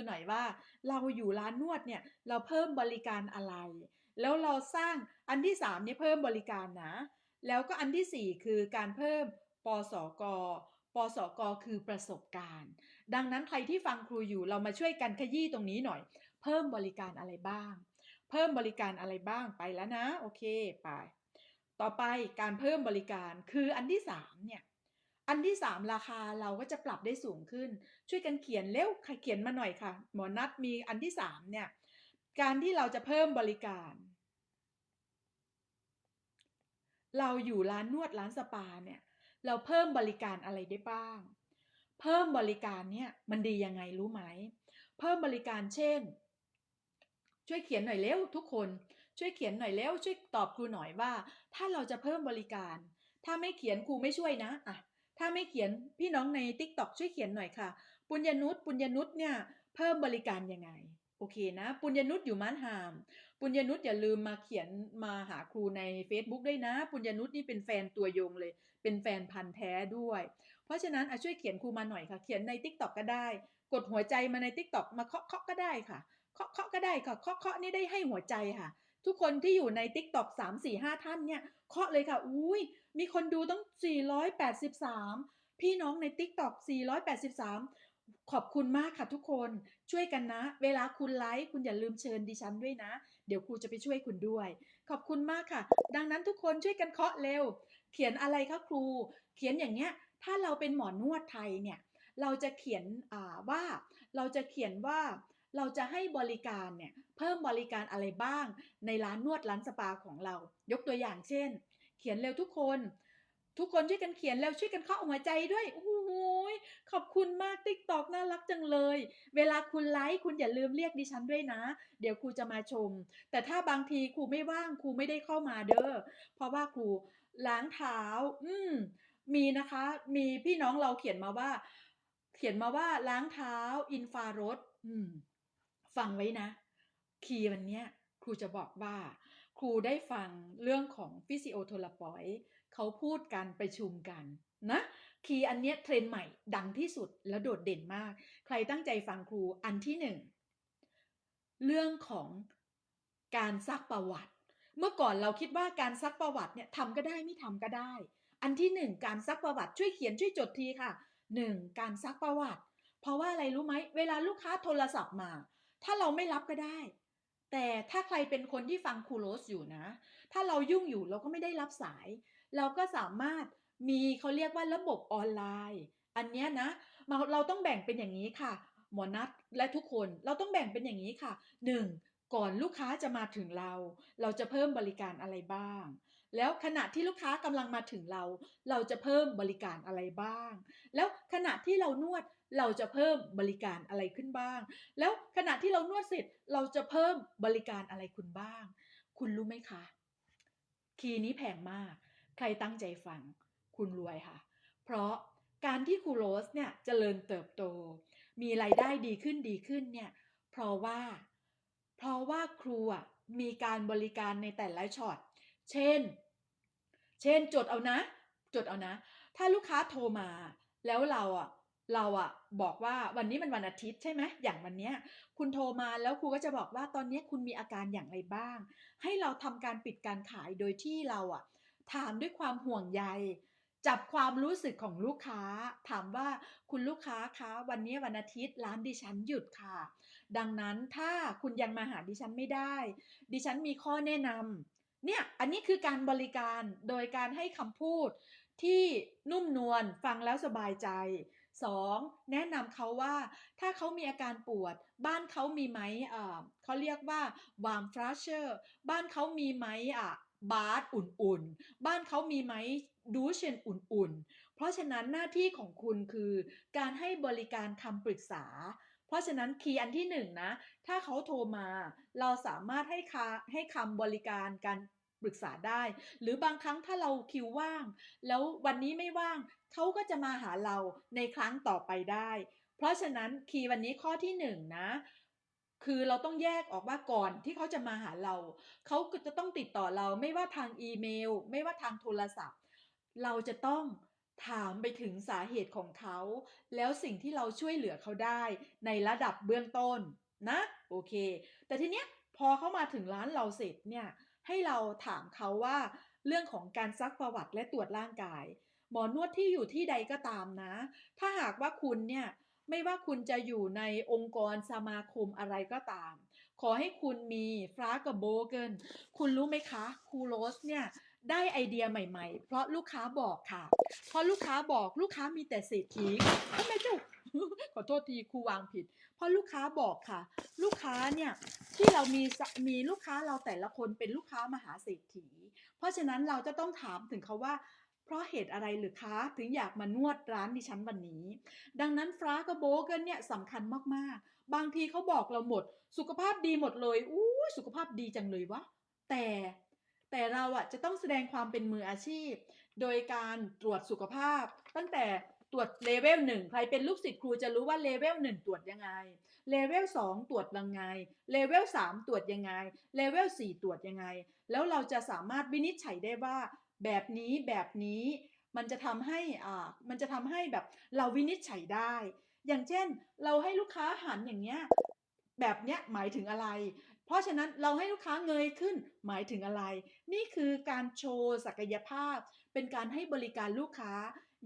คือหน่อยว่า เราอยู่ร้านนวดเนี่ยเราเพิ่มบริการอะไร แล้วเราสร้างอันที่สามเนี่ยเพิ่มบริการนะ แล้วก็อันที่สี่คือการเพิ่มปสกปสกคือประสบการณ์ ดังนั้นใครที่ฟังครูอยู่เรามาช่วยกันขยี้ตรงนี้หน่อย เพิ่มบริการอะไรบ้าง เพิ่มบริการอะไรบ้างไปแล้วนะ โอเคไป ต่อไปการเพิ่มบริการคืออันที่สามเนี่ยอันที่สามราคาเราก็จะปรับได้สูงขึ้น ช่วยกันเขียนเร็วใครเขียนมาหน่อยค่ะ หมอนัดมีอันที่สามเนี่ย การที่เราจะเพิ่มบริการ เราอยู่ร้านนวดร้านสปาเนี่ย เราเพิ่มบริการอะไรได้บ้าง เพิ่มบริการเนี่ยมันดียังไงรู้ไหม เพิ่มบริการเช่น ช่วยเขียนหน่อยเร็วทุกคน ช่วยเขียนหน่อยเร็วช่วยตอบครูหน่อยว่า ถ้าเราจะเพิ่มบริการ ถ้าไม่เขียนครูไม่ช่วยนะอะถ้าไม่เขียนพี่น้องใน t ิ k t o k ช่วยเขียนหน่อยค่ะ ปุญญนุชปุญญนุชเนี่ยเพิ่มบริการยังไงโอเคนะ ปุญญนุชอยู่ม้านหาม ปุญญนุชอย่าลืมมาเขียนมาหาครูใน Facebook ด้วยนะ ปุญญนุชนี่เป็นแฟนตัวยงเลย เป็นแฟนพันธ์แท้ด้วย เพราะฉะนั้นอะช่วยเขียนครูมาหน่อยค่ะ เขียนใน t ิ k t o k ก็ได้ กดหัวใจมาใน t ิ k t o k มาเคาะเคาะก็ได้ค่ะ เคาะเคาะก็ได้ค่ะ เคาะเคาะนี่ได้ให้หัวใจค่ะ ทุกคนที่อยู่ใน t ิ k t o k 3 4 5ท่านเนี่ยเคาะเลยค่ะ อุ้ยมีคนดูตั้ง 483 พี่น้องใน t ิ k t o k 483 ขอบคุณมากค่ะทุกคนช่วยกันนะ เวลาคุณไลฟ์คุณอย่าลืมเชิญดิฉันด้วยนะ เดี๋ยวครูจะไปช่วยคุณด้วย ขอบคุณมากค่ะ ดังนั้นทุกคนช่วยกันเคาะเร็ว เขียนอะไรคะครู เขียนอย่างเงี้ย ถ้าเราเป็นหมอนวดไทยเนี่ย เราจะเขียนว่าเราจะเขียนว่าเราจะให้บริการเนี่ยเพิ่มบริการอะไรบ้าง ในร้านนวดร้านสปาของเรา ยกตัวอย่างเช่น เขียนเร็วทุกคน ทุกคนช่วยกันเขียนเร็วช่วยกันเคาะหัวใจด้วยโอ้โหยขอบคุณมากติ๊กตอกน่ารักจังเลย เวลาคุณไลฟ์คุณอย่าลืมเรียกดิฉันด้วยนะ เดี๋ยวครูจะมาชม แต่ถ้าบางทีครูไม่ว่างครูไม่ได้เข้ามาเด้อเพราะว่าครูล้างเท้า อืมมีนะคะ มีพี่น้องเราเขียนมาว่า เขียนมาว่าล้างเท้า อินฟรารดอืม ฟังไว้นะ คีย์วันเนี้ยครูจะบอกว่า ครูได้ฟังเรื่องของฟิสิโอโทลปอย เขาพูดกันประชุมกันนะคีย์อันเนี้ยเทรนใหม่ดังที่สุดแล้วโดดเด่นมาก ใครตั้งใจฟังครูอันที่หนึ่งเรื่องของการซักประวัติ เมื่อก่อนเราคิดว่าการซักประวัติเนี่ยทำก็ได้ไม่ทำก็ได้ อันที่หนึ่งการซักประวัติช่วยเขียนช่วยจดทีค่ะหนึ่งการซักประวัติ เพราะว่าอะไรรู้ไหมเวลาลูกค้าโทรศัพท์มา ถ้าเราไม่รับก็ได้ แต่ถ้าใครเป็นคนที่ฟังครูโรสอยู่นะ ถ้าเรายุ่งอยู่เราก็ไม่ได้รับสาย เราก็สามารถมีเขาเรียกว่าระบบออนไลน์ อันเนี้ยนะเราต้องแบ่งเป็นอย่างนี้ค่ะ หมอนัดและทุกคนเราต้องแบ่งเป็นอย่างนี้ค่ะหนึ่งก่อนลูกค้าจะมาถึงเรา เราจะเพิ่มบริการอะไรบ้าง แล้วขณะที่ลูกค้ากำลังมาถึงเรา เราจะเพิ่มบริการอะไรบ้าง แล้วขณะที่เรานวดเราจะเพิ่มบริการอะไรขึ้นบ้าง แล้วขณะที่เรานวดเสร็จเราจะเพิ่มบริการอะไรคุณบ้าง คุณรู้ไหมคะ คีย์นี้แพงมาก ใครตั้งใจฟังคุณรวยค่ะ เพราะการที่ครูโรสเนี่ยเจริญเติบโต มีรายได้ดีขึ้นดีขึ้นเนี่ยเพราะว่า เพราะว่าครูอะมีการบริการในแต่ละช็อต เช่น เช่นจดเอานะ จดเอานะ ถ้าลูกค้าโทรมาแล้วเราอะเราอะบอกว่าวันนี้มันวันอาทิตย์ใช่ไหมอย่างวันเนี้ย คุณโทรมาแล้วครูก็จะบอกว่าตอนนี้คุณมีอาการอย่างไรบ้าง ให้เราทำการปิดการขายโดยที่เราอะ ถามด้วยความห่วงใย จับความรู้สึกของลูกค้า ถามว่าคุณลูกค้าคะวันนี้วันอาทิตย์ร้านดิฉันหยุดค่ะ ดังนั้นถ้าคุณยังมาหาดิฉันไม่ได้ ดิฉันมีข้อแนะนำเนี่ยอันนี้คือการบริการโดยการให้คำพูดที่นุ่มนวลฟังแล้วสบายใจ 2. แนะนำเขาว่าถ้าเขามีอาการปวด บ้านเขามีไหมเออเขาเรียกว่าวามฟราเชอร์บ้านเขามีไหมอะ บาร์อุ่นๆ บ้านเขามีไหมดูเชนอุ่นๆ เพราะฉะนั้นหน้าที่ของคุณคือการให้บริการคำปรึกษา เพราะฉะนั้นคีย์อันที่หนึ่งนะ ถ้าเขาโทรมา เราสามารถให้คาให้คำบริการการปรึกษาได้ หรือบางครั้งถ้าเราคิวว่าง แล้ววันนี้ไม่ว่าง เขาก็จะมาหาเราในครั้งต่อไปได้ เพราะฉะนั้นคีย์วันนี้ข้อที่หนึ่งนะ คือเราต้องแยกออกว่าก่อนที่เขาจะมาหาเรา เขาก็จะต้องติดต่อเราไม่ว่าทางอีเมล ไม่ว่าทางโทรศัพท์ เราจะต้องถามไปถึงสาเหตุของเขา แล้วสิ่งที่เราช่วยเหลือเขาได้ในระดับเบื้องต้นนะโอเค แต่ทีเนี้ยพอเขามาถึงร้านเราเสร็จเนี่ยให้เราถามเขาว่าเรื่องของการซักประวัติและตรวจร่างกาย หมอนวดที่อยู่ที่ใดก็ตามนะ ถ้าหากว่าคุณเนี่ย ไม่ว่าคุณจะอยู่ในองค์กรสมาคมอะไรก็ตาม ขอให้คุณมีฟลากับโบเกินคุณรู้ไหมคะครูโรสเนี่ยได้ไอเดียใหม่ๆ เพราะลูกค้าบอกค่ะ เพราะลูกค้าบอกลูกค้ามีแต่เศรษฐีทำไมเจ้าขอโทษทีครูวางผิด เพราะลูกค้าบอกค่ะ ลูกค้าเนี่ยที่เรามีมีลูกค้าเราแต่ละคนเป็นลูกค้ามหาเศรษฐี เพราะฉะนั้นเราจะต้องถามถึงเขาว่า เพราะเหตุอะไรหรือคะ ถึงอยากมานวดร้านดิฉันวันนี้ ดังนั้นฟรากับโบกิลเนี่ยสำคัญมากๆ บางทีเขาบอกเราหมด สุขภาพดีหมดเลยอู้สุขภาพดีจังเลยวะแต่แต่เราอะจะต้องแสดงความเป็นมืออาชีพ โดยการตรวจสุขภาพ ตั้งแต่ตรวจเลเวลหนึ่งใครเป็นลูกศิษย์ครูจะรู้ว่าเลเวลหนึ่งตรวจยังไงเลเวลสองตรวจยังไงเลเวลสามตรวจยังไงเลเวลสี่ตรวจยังไง แล้วเราจะสามารถวินิจฉัยได้ว่า แบบนี้แบบนี้มันจะทำให้อ่ามันจะทำให้แบบเราวินิจฉัยได้ อย่างเช่น เราให้ลูกค้าหันอย่างเงี้ยแบบเนี้ยหมายถึงอะไร เพราะฉะนั้นเราให้ลูกค้าเงยขึ้นหมายถึงอะไร นี่คือการโชว์ศักยภาพ เป็นการให้บริการลูกค้า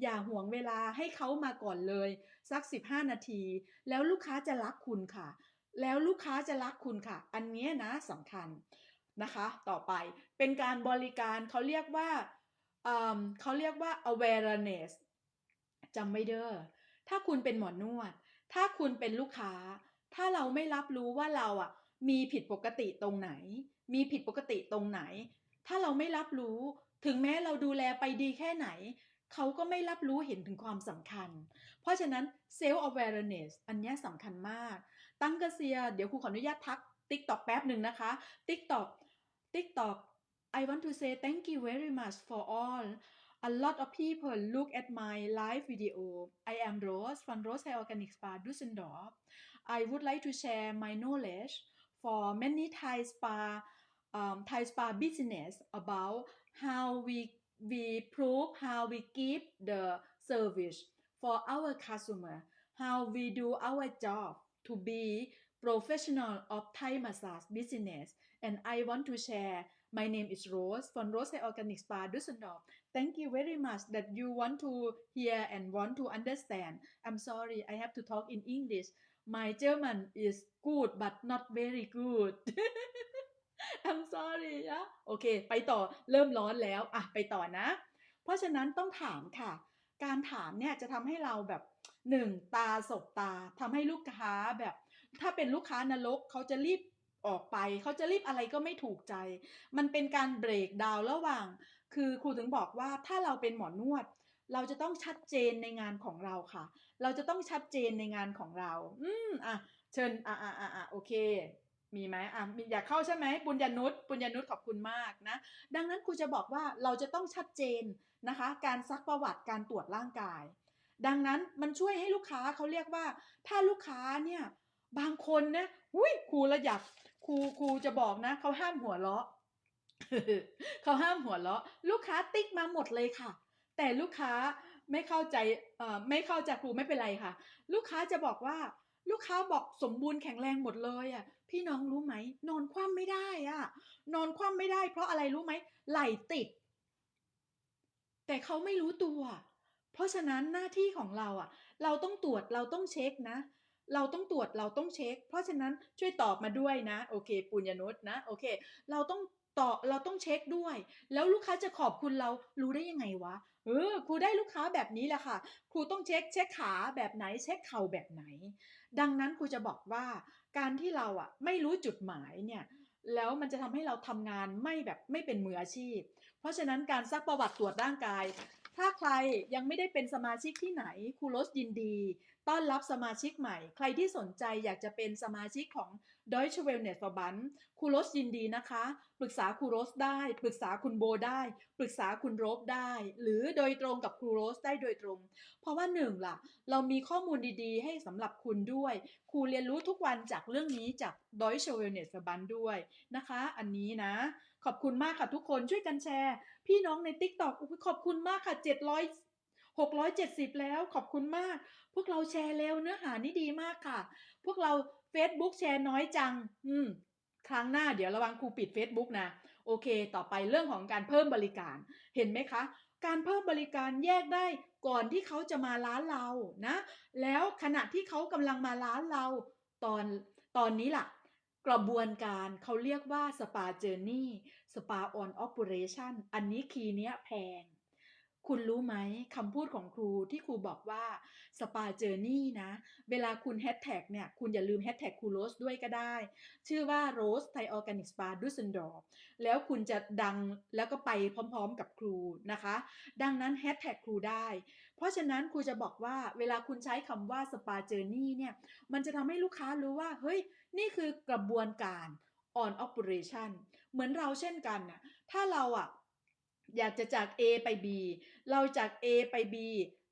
อย่าห่วงเวลาให้เขามาก่อนเลย สัก 15 นาที แล้วลูกค้าจะรักคุณค่ะ แล้วลูกค้าจะรักคุณค่ะ อันเนี้ยนะสำคัญ นะคะ ต่อไปเป็นการบริการเขาเรียกว่าเขาเรียกว่า awareness จำไม่เด้อถ้าคุณเป็นหมอนวด ถ้าคุณเป็นลูกค้า ถ้าเราไม่รับรู้ว่าเราอะมีผิดปกติตรงไหน มีผิดปกติตรงไหน ถ้าเราไม่รับรู้ถึงแม้เราดูแลไปดีแค่ไหน เขาก็ไม่รับรู้เห็นถึงความสำคัญ เพราะฉะนั้น self awareness อันเนี้ยสำคัญมาก ตั้งกระเซีย เดี๋ยวครูขออนุญาตทัก TikTok แป๊บหนึ่งนะคะ TikTok TikTok I want to say thank you very much for all A lot of people look at my live video. I am Rose from Rose Organic Spa Düsseldorf. I would like to share my knowledge for many Thai spa um, Thai spa business about how we we prove how we give the service for our customer, how we do our job to be professional of Thai massage business. And I want to share. My name is Rose from Rose Organic Spa Düsseldorf. Thank you very much that you want to hear and want to understand. I'm sorry, I have to talk in English. My German is good but not very good. I'm sorry นะโอเค ไปต่อเริ่มร้อนแล้วอะไปต่อนะ เพราะฉะนั้นต้องถามค่ะ การถามเนี่ยจะทำให้เราแบบหนึ่งตาสบตาทำให้ลูกค้าแบบ ถ้าเป็นลูกค้านรกเขาจะรีบออกไป เขาจะรีบอะไรก็ไม่ถูกใจ มันเป็นการเบรกดาวระหว่าง คือครูถึงบอกว่าถ้าเราเป็นหมอนวด เราจะต้องชัดเจนในงานของเราค่ะ เราจะต้องชัดเจนในงานของเรา อืมอะเชิญอะอะอะอะโอเค มีไหมอะอยากเข้าใช่ไหมปุญญนุชปุญญนุชขอบคุณมากนะ ดังนั้นครูจะบอกว่าเราจะต้องชัดเจนนะคะ การซักประวัติการตรวจร่างกาย ดังนั้นมันช่วยให้ลูกค้าเขาเรียกว่า ถ้าลูกค้าเนี่ย บางคนนะอุ้ยครูระยากครูครูจะบอกนะเขาห้ามหัวเราะเขาห้ามหัวเราะ ลูกค้าติ๊กมาหมดเลยค่ะ แต่ลูกค้าไม่เข้าใจเอ่อไม่เข้าใจครูไม่เป็นไรค่ะ ลูกค้าจะบอกว่าลูกค้าบอกสมบูรณ์แข็งแรงหมดเลยอะ พี่น้องรู้ไหม นอนคว่ำไม่ได้อะ นอนคว่ำไม่ได้ เพราะอะไรรู้ไหมไหลติด แต่เขาไม่รู้ตัว เพราะฉะนั้นหน้าที่ของเราอะ เราต้องตรวจเราต้องเช็คนะ เราต้องตรวจเราต้องเช็ค เพราะฉะนั้นช่วยตอบมาด้วยนะ โอเค ปุญญนุษนะโอเค เราต้องตอบเราต้องเช็คด้วย แล้วลูกค้าจะขอบคุณเรารู้ได้ยังไงวะเออครูได้ลูกค้าแบบนี้แหละค่ะ ครูต้องเช็คเช็คขาแบบไหนเช็คเข่าแบบไหน ดังนั้นครูจะบอกว่า การที่เราอะไม่รู้จุดหมายเนี่ยแล้วมันจะทำให้เราทำงานไม่แบบไม่เป็นมืออาชีพ เพราะฉะนั้นการซักประวัติตรวจร่างกาย ถ้าใครยังไม่ได้เป็นสมาชิกที่ไหนครูโรสยินดี ต้อนรับสมาชิกใหม่ ใครที่สนใจอยากจะเป็นสมาชิกของ Deutsche Wellness Verband ครูโรสยินดีนะคะ ปรึกษาครูโรสได้ ปรึกษาคุณโบได้ ปรึกษาคุณโรบได้ หรือโดยตรงกับครูโรสได้โดยตรง เพราะว่าหนึ่งล่ะ เรามีข้อมูลดีๆ ให้สำหรับคุณด้วย ครูเรียนรู้ทุกวันจากเรื่องนี้จาก Deutsche Wellness Verband ด้วยนะคะ อันนี้นะ ขอบคุณมากค่ะทุกคนช่วยกันแชร์ พี่น้องใน TikTok อุ๊ยขอบคุณมากค่ะ700 670แล้วขอบคุณมาก พวกเราแชร์เร็วเนื้อหานี่ดีมากค่ะ พวกเรา Facebook แชร์น้อยจัง อืม ครั้งหน้าเดี๋ยวระวังครูปิด Facebook นะ โอเค ต่อไปเรื่องของการเพิ่มบริการ เห็นไหมคะ การเพิ่มบริการแยกได้ก่อนที่เขาจะมาร้านเรานะ แล้วขณะที่เขากำลังมาร้านเรา ตอนตอนนี้ล่ะ กระบวนการเขาเรียกว่าสปาเจอร์นี่ สปาออน o อ e r a t i o n อันนี้คีย์เนี้ยแพง คุณรู้ไหมคำพูดของครูที่ครูบอกว่าสปาเจอร์นี่นะ เวลาคุณแฮชแท็กเนี่ย คุณอย่าลืมแฮชแท็กครูโรสด้วยก็ได้ ชื่อว่าโรสไทยออร์แกนิกสปาดุสเซนดอร์แล้วคุณจะดังแล้วก็ไปพร้อมๆกับครูนะคะ ดังนั้นแฮชแท็กครูได้ เพราะฉะนั้นครูจะบอกว่าเวลาคุณใช้คำว่าสปาเจอร์นี่เนี่ย มันจะทำให้ลูกค้ารู้ว่า เฮ้ย นี่คือกระบวนการ on operation เหมือนเราเช่นกันน่ะถ้าเราอะอยากจะจาก A ไป B เราจาก A ไป B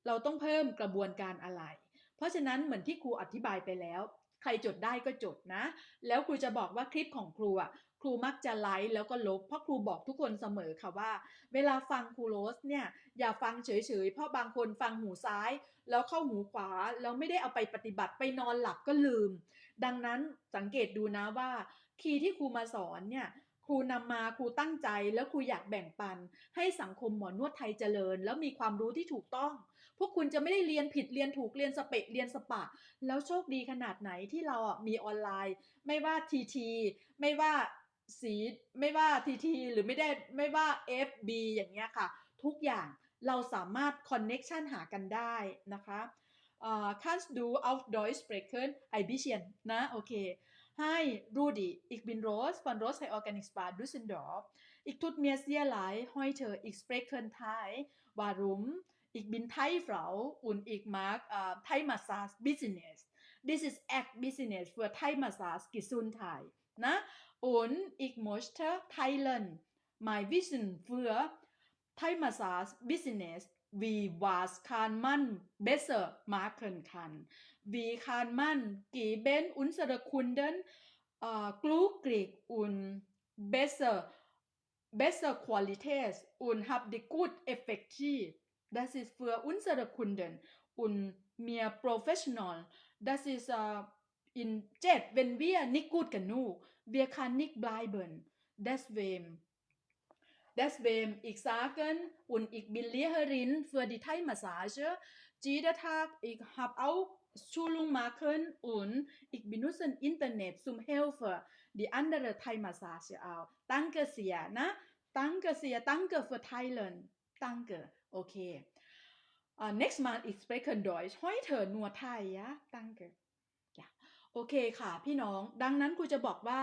เราต้องเพิ่มกระบวนการอะไร เพราะฉะนั้นเหมือนที่ครูอธิบายไปแล้ว ใครจดได้ก็จดนะ แล้วครูจะบอกว่าคลิปของครูอะครูมักจะไลค์แล้วก็ลบ เพราะครูบอกทุกคนเสมอค่ะว่า เวลาฟังครูโรสเนี่ยอย่าฟังเฉยๆ เพราะบางคนฟังหูซ้าย แล้วเข้าหูขวา แล้วไม่ได้เอาไปปฏิบัติไปนอนหลับก็ลืม ดังนั้นสังเกตดูนะว่า คีย์ที่ครูมาสอนเนี่ย ครูนำมาครูตั้งใจแล้วครูอยากแบ่งปัน ให้สังคมหมอนวดไทยเจริญ แล้วมีความรู้ที่ถูกต้อง พวกคุณจะไม่ได้เรียนผิดเรียนถูกเรียนสเปะเรียนสปะ แล้วโชคดีขนาดไหนที่เราอะมีออนไลน์ ไม่ว่าทีทีไม่ว่าสีไม่ว่าทีทีหรือไม่ได้ไม่ว่า FB อย่างเงี้ยค่ะ ทุกอย่างเราสามารถคอนเน็ชันหากันได้นะคะ uh, kannst du auf Deutsch sprechen ein bisschen นะโอเค Hi Rudi ich bin Rose von Rose Thai Organic Spa Düsseldorf ich tut mir sehr leid heute ich spreche Thai warum ich bin Thai Frau und ich mag uh, Thai Massage Business this is act business für Thai Massage Gesundheit นะ und ich möchte teilen mein Wissen für Thai Massage Business wie was kann man besser machen kann wie kann man geben unsere Kunden äh, glücklich und besser besser Qualität und habt die gut effektiv das ist für unsere Kunden und mir professional das ist äh, in Jet wenn wir nicht gut genug wir kann nicht bleiben deswegen Deswegen ich sagen und ich bin Lehrerin für die Thai-Massage. Jeden Tag ich habe auch Schulung machen und ich benutze Internet zum Helfen die andere Thai-Massage auch. Danke sehr, ne? Danke sehr, danke für Teilen. Danke. Okay. Uh, next month ich spreche Deutsch. Heute nur Thai, ja? Danke. ja โอเคค่ะ พี่น้องดังนั้นครูจะบอกว่า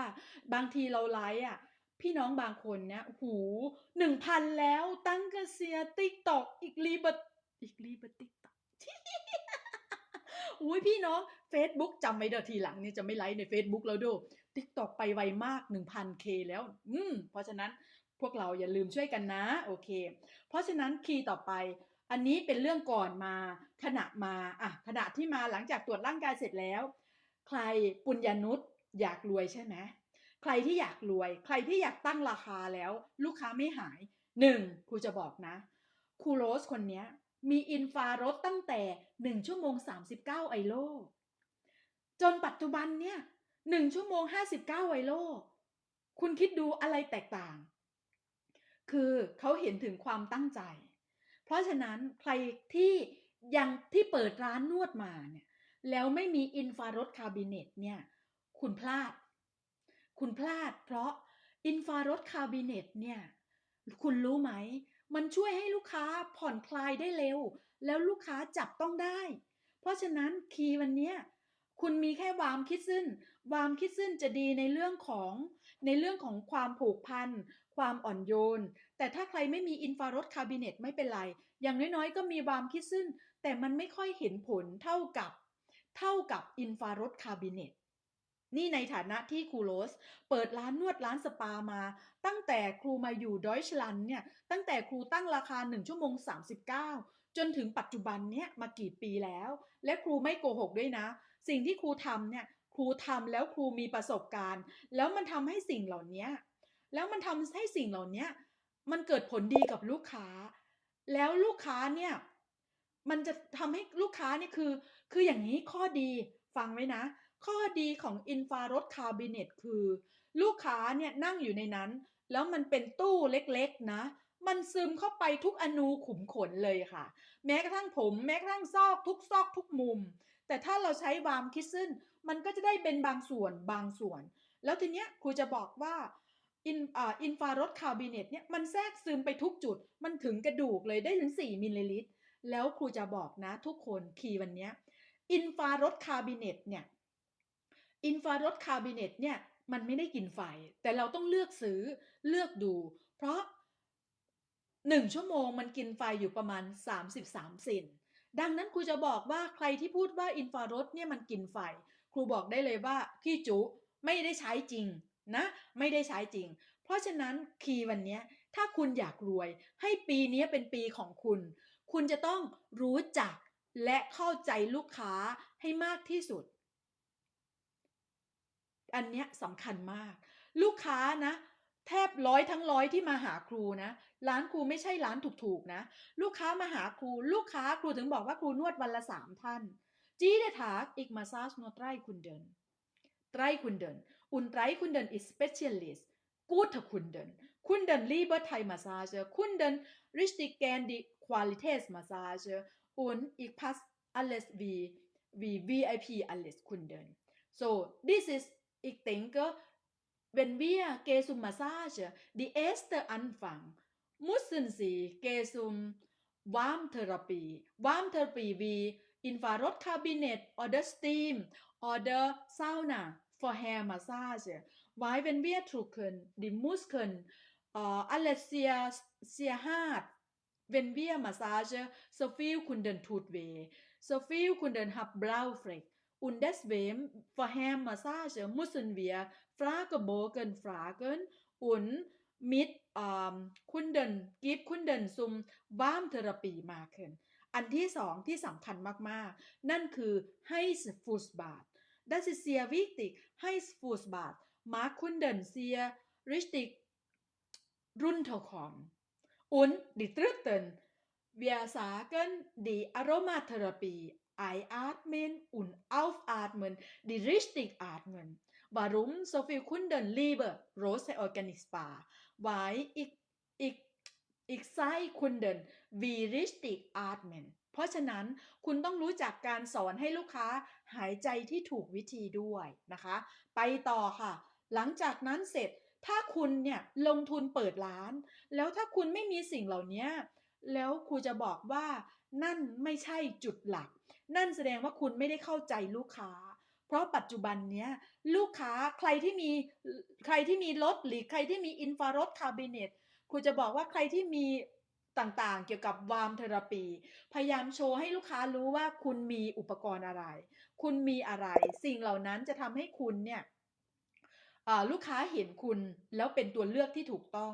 บางทีเราไลฟ์อะพี่น้องบางคนเนี่ยหูหนึ่งพันแล้วตั้งกระเซียติ๊กตอกอีกรีบอีกรีบติ๊กตอก อุ้ยพี่น้อง Facebook จำไว้เด้อทีหลังเนี่ยจะไม่ไลฟ์ใน Facebook แล้วดูติ๊กตอกไปไวมาก 1,000k แล้ว อืม เพราะฉะนั้นพวกเราอย่าลืมช่วยกันนะ โอเค เพราะฉะนั้นคีย์ต่อไป อันนี้เป็นเรื่องก่อนมาขณะมาอะขณะที่มาหลังจากตรวจร่างกายเสร็จแล้ว ใครปุญญนุษย์อยากรวยใช่ไหมใครที่อยากรวย ใครที่อยากตั้งราคาแล้ว ลูกค้าไม่หายหนึ่งครูจะบอกนะครูโรสคนนี้ มีอินฟรารดตั้งแต่หนึ่งชั่วโมงสามสิบเก้าไอโล จนปัจจุบันเนี่ยหนึ่งชั่วโมงห้าสิบเก้าไอโล คุณคิดดูอะไรแตกต่าง คือเขาเห็นถึงความตั้งใจ เพราะฉะนั้นใครที่ยังที่เปิดร้านนวดมาเนี่ย แล้วไม่มีอินฟรารดคาบิเนตเนี่ย คุณพลาด คุณพลาดเพราะอินฟรารดคาบิเนตเนี่ย คุณรู้ไหม มันช่วยให้ลูกค้าผ่อนคลายได้เร็ว แล้วลูกค้าจับต้องได้ เพราะฉะนั้นคีย์วันนี้คุณมีแค่วามคิดซึ่นวามคิดซึ่นจะดีในเรื่องของในเรื่องของความผูกพัน ความอ่อนโยน แต่ถ้าใครไม่มีอินฟรารดคาบิเนตไม่เป็นไร อย่างน้อยๆ ก็มีวามคิดซึ่นแต่มันไม่ค่อยเห็นผลเท่ากับ เท่ากับอินฟรารดคาบิเนต นี่ในฐานะที่ครูโรสเปิดร้านนวดร้านสปามา ตั้งแต่ครูมาอยู่ดอยชลันเนี่ยตั้งแต่ครูตั้งราคา 1 ชั่วโมง 39 จนถึงปัจจุบันเนี่ยมากี่ปีแล้ว และครูไม่โกหกด้วยนะ สิ่งที่ครูทำเนี่ยครูทำแล้วครูมีประสบการณ์ แล้วมันทำให้สิ่งเหล่านี้แล้วมันทำให้สิ่งเหล่านี้มันเกิดผลดีกับลูกค้า แล้วลูกค้าเนี่ยมันจะทำให้ลูกค้านี่คือ คืออย่างนี้ข้อดีฟังไว้นะ ข้อดีของอินฟรารดคาบิเนตคือ ลูกค้าเนี่ยนั่งอยู่ในนั้น แล้วมันเป็นตู้เล็กๆนะ มันซึมเข้าไปทุกอนูขุมขนเลยค่ะ แม้กระทั่งผมแม้กระทั่งซอกทุกซอกทุกมุม แต่ถ้าเราใช้วามคิดซึนมันก็จะได้เป็นบางส่วนบางส่วน แล้วทีเนี้ยครูจะบอกว่าอินอ่าอินฟรารดคาบิเนตเนี่ยมันแทรกซึมไปทุกจุด มันถึงกระดูกเลยได้ถึง 4 มิลลิลิตร แล้วครูจะบอกนะทุกคนคีย์วันเนี้ยอินฟรารดคาบิเนตเนี่ย อินฟรารดคาร์บิเนตเนี่ยมันไม่ได้กินไฟ แต่เราต้องเลือกซื้อเลือกดู เพราะ1ชั่วโมงมันกินไฟอยู่ประมาณ 33เซนดังนั้นครูจะบอกว่าใครที่พูดว่าอินฟรารดเนี่ยมันกินไฟ ครูบอกได้เลยว่าขี้จุไม่ได้ใช้จริงนะไม่ได้ใช้จริง เพราะฉะนั้นคีย์วันนี้ถ้าคุณอยากรวย ให้ปีนี้เป็นปีของคุณ คุณจะต้องรู้จักและเข้าใจลูกค้าให้มากที่สุด อันเนี้ยสำคัญมาก ลูกค้านะ แทบร้อยทั้งร้อยที่มาหาครูนะ ร้านครูไม่ใช่ร้านถูกๆนะ ลูกค้ามาหาครู ลูกค้าครูถึงบอกว่าครูนวดวันละสามท่านจีเดทากอีกมาซาสโนไตรคุณเดินไตรคุณเดินอุนไตรคุณเดินอิสเปเชียลิสกูทคุณเดินคุณเดินลีเบอร์ไทยมาซาเจอคุณเดินริชติแกนดีควอลิเทสมาซาเจออุนอีกพัสอเลสวีวีวีไอพีอเลสคุณเดิน so this is ich denke, wenn wir gehen zum Massage, die erste Anfang, müssen Sie gehen zum Warmtherapie. Warmtherapie wie Infrarotkabinett oder Steam oder Sauna für Hair Massage. Weil wenn wir drücken, die Muskeln äh, alle sehr, sehr hart. Wenn wir Massage, so viel Kunden tut weh. So viel Kunden haben Blaufleck. Und deswegen für Hair Massage müssen wir Fragebogen fragen und mit ähm, Kunden, gibt Kunden zum Warmtherapie machen. อันที่สองที่สำคัญมาก ๆ นั่นคือ Heiß Fußbad Das ist sehr wichtig. Heiß Fußbad mag Kunden sehr richtig runterkommen. Und die dritten, wir sagen die Aromatherapie. Einatmen und aufatmen, die richtig atmen. Warum so viele Kunden lieber Rose Organic Spa? Weil ich, ich, ich sei Kunden wie richtig atmen. เพราะฉะนั้นคุณต้องรู้จักการสอนให้ลูกค้าหายใจที่ถูกวิธีด้วยนะคะ ไปต่อค่ะ หลังจากนั้นเสร็จถ้าคุณเนี่ยลงทุนเปิดร้าน แล้วถ้าคุณไม่มีสิ่งเหล่านี้แล้วครูจะบอกว่านั่นไม่ใช่จุดหลัก นั่นแสดงว่าคุณไม่ได้เข้าใจลูกค้า เพราะปัจจุบันเนี้ยลูกค้าใครที่มีใครที่มีรถหรือใครที่มีอินฟรารดคาบิเนตครูจะบอกว่าใครที่มีต่างๆ เกี่ยวกับวามเทอราปี พยายามโชว์ให้ลูกค้ารู้ว่าคุณมีอุปกรณ์อะไร คุณมีอะไร สิ่งเหล่านั้นจะทำให้คุณเนี่ยลูกค้าเห็นคุณแล้วเป็นตัวเลือกที่ถูกต้อง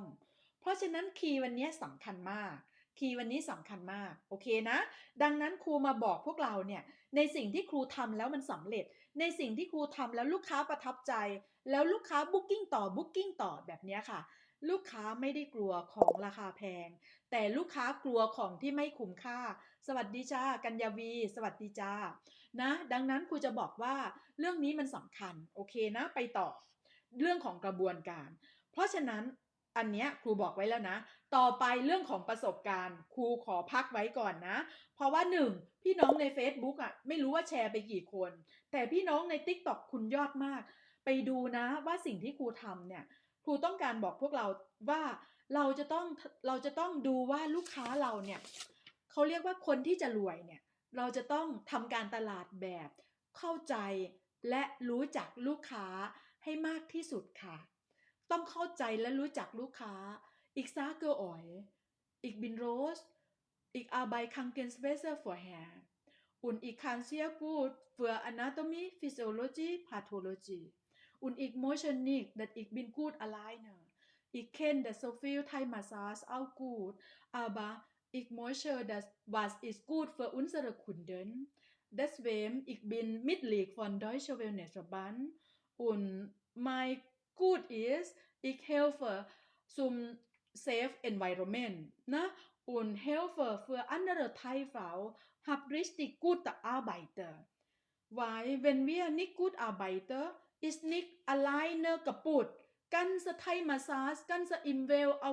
เพราะฉะนั้นคีย์วันนี้สำคัญมาก คีย์วันนี้สำคัญมาก โอเคนะ ดังนั้นครูมาบอกพวกเราเนี่ย ในสิ่งที่ครูทำแล้วมันสำเร็จ ในสิ่งที่ครูทำแล้วลูกค้าประทับใจ แล้วลูกค้าบุ๊กิ้งต่อบุ๊กิ้งต่อแบบนี้ค่ะ ลูกค้าไม่ได้กลัวของราคาแพง แต่ลูกค้ากลัวของที่ไม่คุ้มค่า สวัสดีจ้ากัญญาวี สวัสดีจ้านะ ดังนั้นครูจะบอกว่าเรื่องนี้มันสำคัญ โอเคนะ ไปต่อ เรื่องของกระบวนการ เพราะฉะนั้น อันเนี้ยครูบอกไว้แล้วนะ ต่อไปเรื่องของประสบการณ์ ครูขอพักไว้ก่อนนะ เพราะว่าหนึ่งพี่น้องใน Facebook อะไม่รู้ว่าแชร์ไปกี่คน แต่พี่น้องใน Tik t o อกคุณยอดมาก ไปดูนะว่าสิ่งที่ครูทำเนี่ยครูต้องการบอกพวกเราว่าเราจะต้องเราจะต้องดูว่าลูกค้าเราเนี่ยเขาเรียกว่าคนที่จะรวยเนี่ยเราจะต้องทำการตลาดแบบเข้าใจและรู้จักลูกค้าให้มากที่สุดค่ะ ต้องเข้าใจและรู้จักลูกค้า อีกซาเกอร์อ๋อย อีกบินโรส อีกอาบายคังเกนสเปเซอร์ฟอร์แฮร์อุนอีกคันเซียกูดเฟืออนาโตมีฟิสิโอโลจีพาโทโลจีอุนอีกโมชันนิกดัดอีกบินกูดอะไรเนอร์อีกเคนดัดโซฟิลไทมาซาสเอากูดอาบาอีกโมเชอร์ดัดบัสอีสกูดเฟืออุนสระขุนเดนดัสเวมอีกบินมิดลีกฟอนดอยเชเวลเนสบันอุนไม Good ist, ich helfe zum safe environment นะ und helfe für andere Teilfrau hab richtig gute Arbeiter weil wenn wir nicht gut Arbeiter ist nicht alleine kaputt กันสะไทยมาซาสกันสะอิมเวลเอา